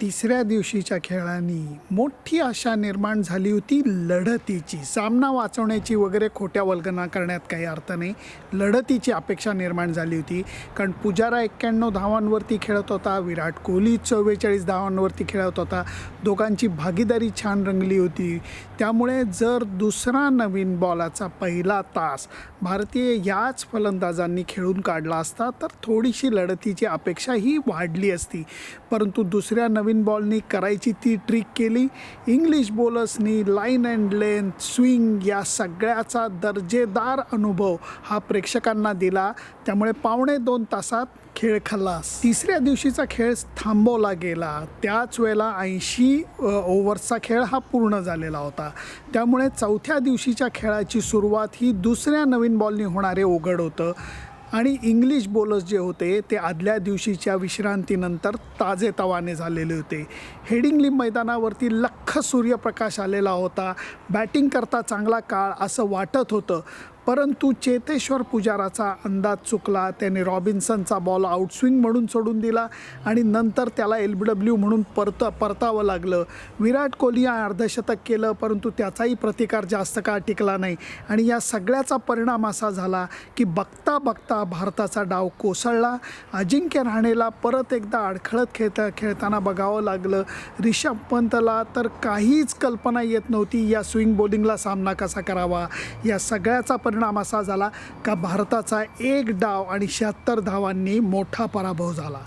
तिसऱ्या दिवशीच्या खेळांनी मोठी आशा निर्माण झाली होती लढतीची. सामना वाचवण्याची वगैरे खोट्या वल्गना करण्यात काही अर्थ नाही. लढतीची अपेक्षा निर्माण झाली होती. कारण पुजारा एक्क्याण्णव धावांवरती खेळत होता विराट कोहली चव्वेचाळीस धावांवरती खेळत होता. दोघांची भागीदारी छान रंगली होती. त्यामुळे जर दुसरा नवीन बॉलाचा पहिला तास भारतीय याच फलंदाजांनी खेळून काढला असता तर थोडीशी लढतीची अपेक्षा ही वाढली असती. परंतु दुसऱ्या नवीन नवीन बॉलनी करायची ती ट्रिक केली. इंग्लिश बॉलर्सनी लाईन अँड लेंथ स्विंग या सगळ्याचा दर्जेदार अनुभव हा प्रेक्षकांना दिला. त्यामुळे पावणे दोन तासात खेळ खल्लास तिसऱ्या दिवशीचा खेळ थांबवला गेला. त्याच वेळेला ऐंशी ओव्हर्सचा खेळ हा पूर्ण झालेला होता. त्यामुळे चौथ्या दिवशीच्या खेळाची सुरुवात ही दुसऱ्या नवीन बॉलनी होणारे उघड होतं. आणि इंग्लिश बॉलर्स जे होते ते आदल्या दिवशीच्या विश्रांतीनंतर ताजेतवाने झालेले होते. हेडिंगली मैदानावरती लख सूर्यप्रकाश आलेला होता. बॅटिंग करता चांगला काळ असं वाटत होतं. परंतु चेतेश्वर पुजाराचा अंदाज चुकला. त्याने रॉबिन्सनचा बॉल आउटस्विंग म्हणून सोडून दिला आणि नंतर त्याला एल बी डब्ल्यू म्हणून परत परतावं लागलं. विराट कोहली या अर्धशतक केलं परंतु त्याचाही प्रतिकार जास्त काळ टिकला नाही. आणि या सगळ्याचा परिणाम असा झाला की बघता बघता भारताचा डाव कोसळला. अजिंक्य राहणेला परत एकदा अडखळत खेळता खेळताना बघावं लागलं. रिषभ पंतला तर काहीच कल्पना येत नव्हती या स्विंग बॉलिंगला सामना कसा करावा? या सगळ्याचा परिणाम परिणाम असा झाला का भारताचा एक डाव आणि शहात्तर धावांनी मोठा पराभव झाला.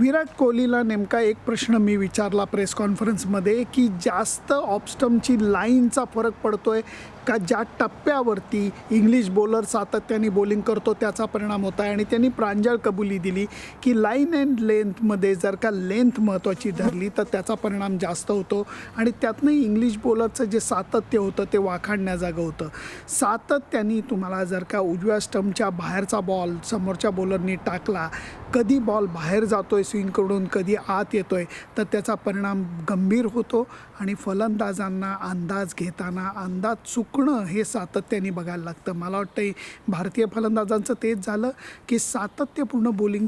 विराट कोहलीला नेमका एक प्रश्न मी विचारला प्रेस कॉन्फरन्समध्ये की जास्त ऑपस्टमची लाईनचा फरक पडतोय का ज्या टप्प्यावरती इंग्लिश बॉलर सातत्याने बॉलिंग करतो त्याचा परिणाम होता आणि त्यांनी प्रांजळ कबुली दिली की लाईन अँड लेंथमध्ये जर का लेंथ महत्त्वाची धरली तर त्याचा परिणाम जास्त होतो. आणि त्यातनं इंग्लिश बॉलरचं जे सातत्य होतं ते वाखाणण्याजागं होतं. सातत्याने तुम्हाला जर का उजव्या स्टंपच्या बाहेरचा बॉल समोरच्या बॉलरनी टाकला कधी बॉल बाहेर जातो आहे स्विंगकडून कधी आत येतो आहे तर त्याचा परिणाम गंभीर होतो आणि फलंदाजांना अंदाज घेताना अंदाज चुकणं हे सातत्याने बघायला लागतं. मला वाटतं भारतीय फलंदाजांचं तेच झालं की सातत्यपूर्ण बॉलिंग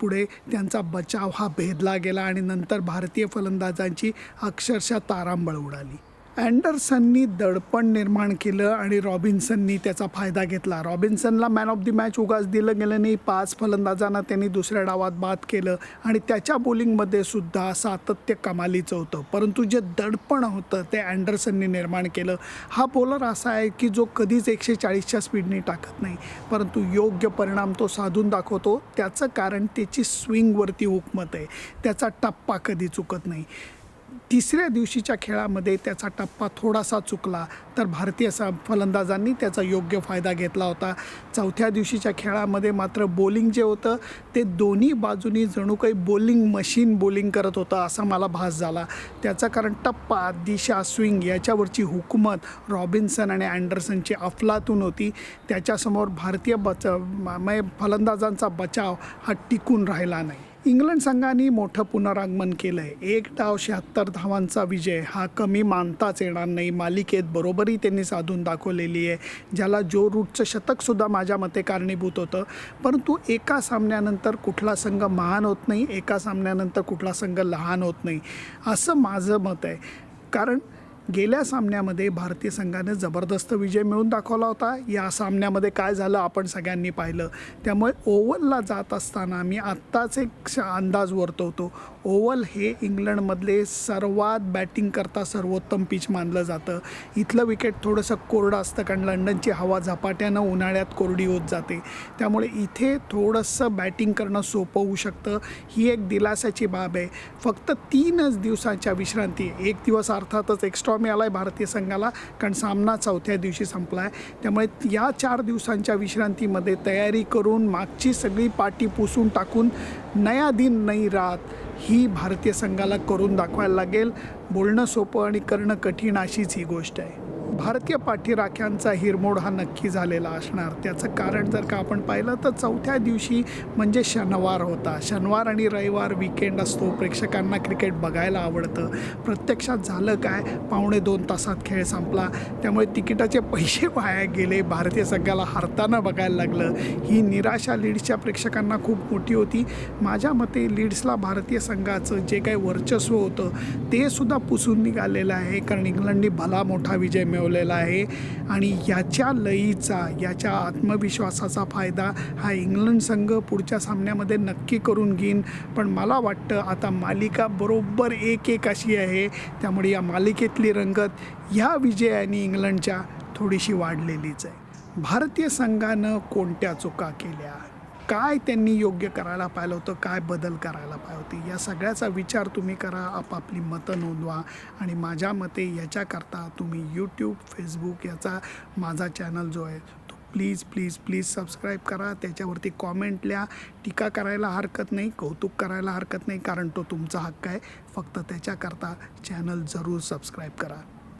पुढे त्यांचा बचाव हा भेदला गेला आणि नंतर भारतीय फलंदाजांची अक्षरशः तारांबळ उडाली. अँडरसननी दडपण निर्माण केलं आणि रॉबिन्सननी त्याचा फायदा घेतला. रॉबिन्सनला मॅन ऑफ द मॅच उगाच दिलं गेलं नाही. पाच फलंदाजांना त्यांनी दुसऱ्या डावात बाद केलं आणि त्याच्या बॉलिंगमध्ये सुद्धा सातत्य कमालीचं होतं. परंतु जे दडपण होतं ते अँडरसननी निर्माण केलं. हा बॉलर असा आहे की जो कधीच एकशे चाळीसच्या स्पीडने टाकत नाही. परंतु योग्य परिणाम तो साधून दाखवतो. त्याचं कारण त्याची स्विंगवरती हुकमत आहे. त्याचा टप्पा कधी चुकत नाही. तिसऱ्या दिवशीच्या खेळामध्ये त्याचा टप्पा थोडासा चुकला तर भारतीय सा फलंदाजांनी त्याचा योग्य फायदा घेतला होता. चौथ्या दिवशीच्या खेळामध्ये मात्र बॉलिंग जे होतं ते दोन्ही बाजूनी जणू काही बॉलिंग मशीन बॉलिंग करत होतं असा मला भास झाला. त्याचं कारण टप्पा दिशा स्विंग याच्यावरची हुकूमत रॉबिन्सन आणि अँडरसनची अफलातून होती. त्याच्यासमोर भारतीय बच फलंदाजांचा बचाव हा टिकून राहिला नाही. इंग्लंड संघाने मोठं पुनरागमन केलं आहे एक डाव शहात्तर धावांचा विजय. हा कमी मानताच येणार नाही. मालिकेत बरोबरी त्यांनी साधून दाखवलेली आहे ज्याला जो रूटचं शतकसुद्धा माझ्या मते कारणीभूत होतं. परंतु एका सामन्यानंतर कुठला संघ महान होत नाही एका सामन्यानंतर कुठला संघ लहान होत नाही असं माझं मत आहे. कारण गेल्या सामन्यामध्ये भारतीय संघाने जबरदस्त विजय मिळून दाखवला होता. या सामन्यामध्ये काय झालं आपण सगळ्यांनी पाहिलं. त्यामुळे ओव्हलला जात असताना मी आत्ताच एक अंदाज वर्तवतो. ओव्हल हे इंग्लंडमधले सर्वात बॅटिंग करता सर्वोत्तम पिच मानलं जातं. इथलं विकेट थोडंसं कोरडं असतं कारण लंडनची हवा झपाट्यानं उन्हाळ्यात कोरडी होत जाते. त्यामुळे इथे थोडंसं बॅटिंग करणं सोपं होऊ शकतं. ही एक दिलासाची बाब आहे. फक्त तीनच दिवसाच्या विश्रांती. एक दिवस अर्थातच एक्स्ट्रा मिळाला आहे भारतीय संघाला. कारण सामना चौथ्या दिवशी संपला आहे त्यामुळे या चार दिवसांच्या विश्रांतीमध्ये तयारी करून मागची सगळी पाठी पुसून टाकून नया दिन नाही रात ही भारतीय संघाला करून दाखवायला लागेल. बोलणं सोपं आणि करणं कठीण अशीच ही गोष्ट आहे. भारतीय पाठीराख्यांचा हिरमोड हा नक्की झालेला असणार. त्याचं कारण जर का आपण पाहिलं तर चौथ्या दिवशी म्हणजे शनिवार होता. शनिवार आणि रविवार विकेंड असतो. प्रेक्षकांना क्रिकेट बघायला आवडतं. प्रत्यक्षात झालं काय? पावणे दोन तासात खेळ संपला. त्यामुळे तिकिटाचे पैसे वाया गेले. भारतीय संघाला हरताना बघायला लागलं. ही निराशा लीड्सच्या प्रेक्षकांना खूप मोठी होती. माझ्या मते लीड्सला भारतीय संघाचं जे काही वर्चस्व होतं ते सुद्धा पुसून निघालेलं आहे. कारण इंग्लंडने भला मोठा विजय मिळवलेला आहे. आणि याच्या लयीचा याच्या आत्मविश्वासाचा फायदा हा इंग्लंड संघ पुढच्या सामन्यामध्ये नक्की करून घेईन. पण मला वाटतं आता मालिका बरोबर एक एक अशी आहे. त्यामुळे या मालिकेतली रंगत ह्या विजयाने इंग्लंडच्या थोडीशी वाढलेलीच आहे. भारतीय संघानं कोणत्या चुका केल्या? काय त्यांनी योग्य करायला पाहिलं होतं काय बदल करायला पाहिजे होती या सगळ्याचा विचार तुम्ही करा आपापली मतं नोंदवा आणि माझ्या मते याच्याकरता तुम्ही यूट्यूब फेसबुक याचा माझा चॅनल जो आहे तो प्लीज प्लीज प्लीज सबस्क्राईब करा. त्याच्यावरती कॉमेंट लिहा. टीका करायला हरकत नाही कौतुक करायला हरकत नाही कारण तो तुमचा हक्क आहे. फक्त त्याच्याकरता चॅनल जरूर सबस्क्राईब करा.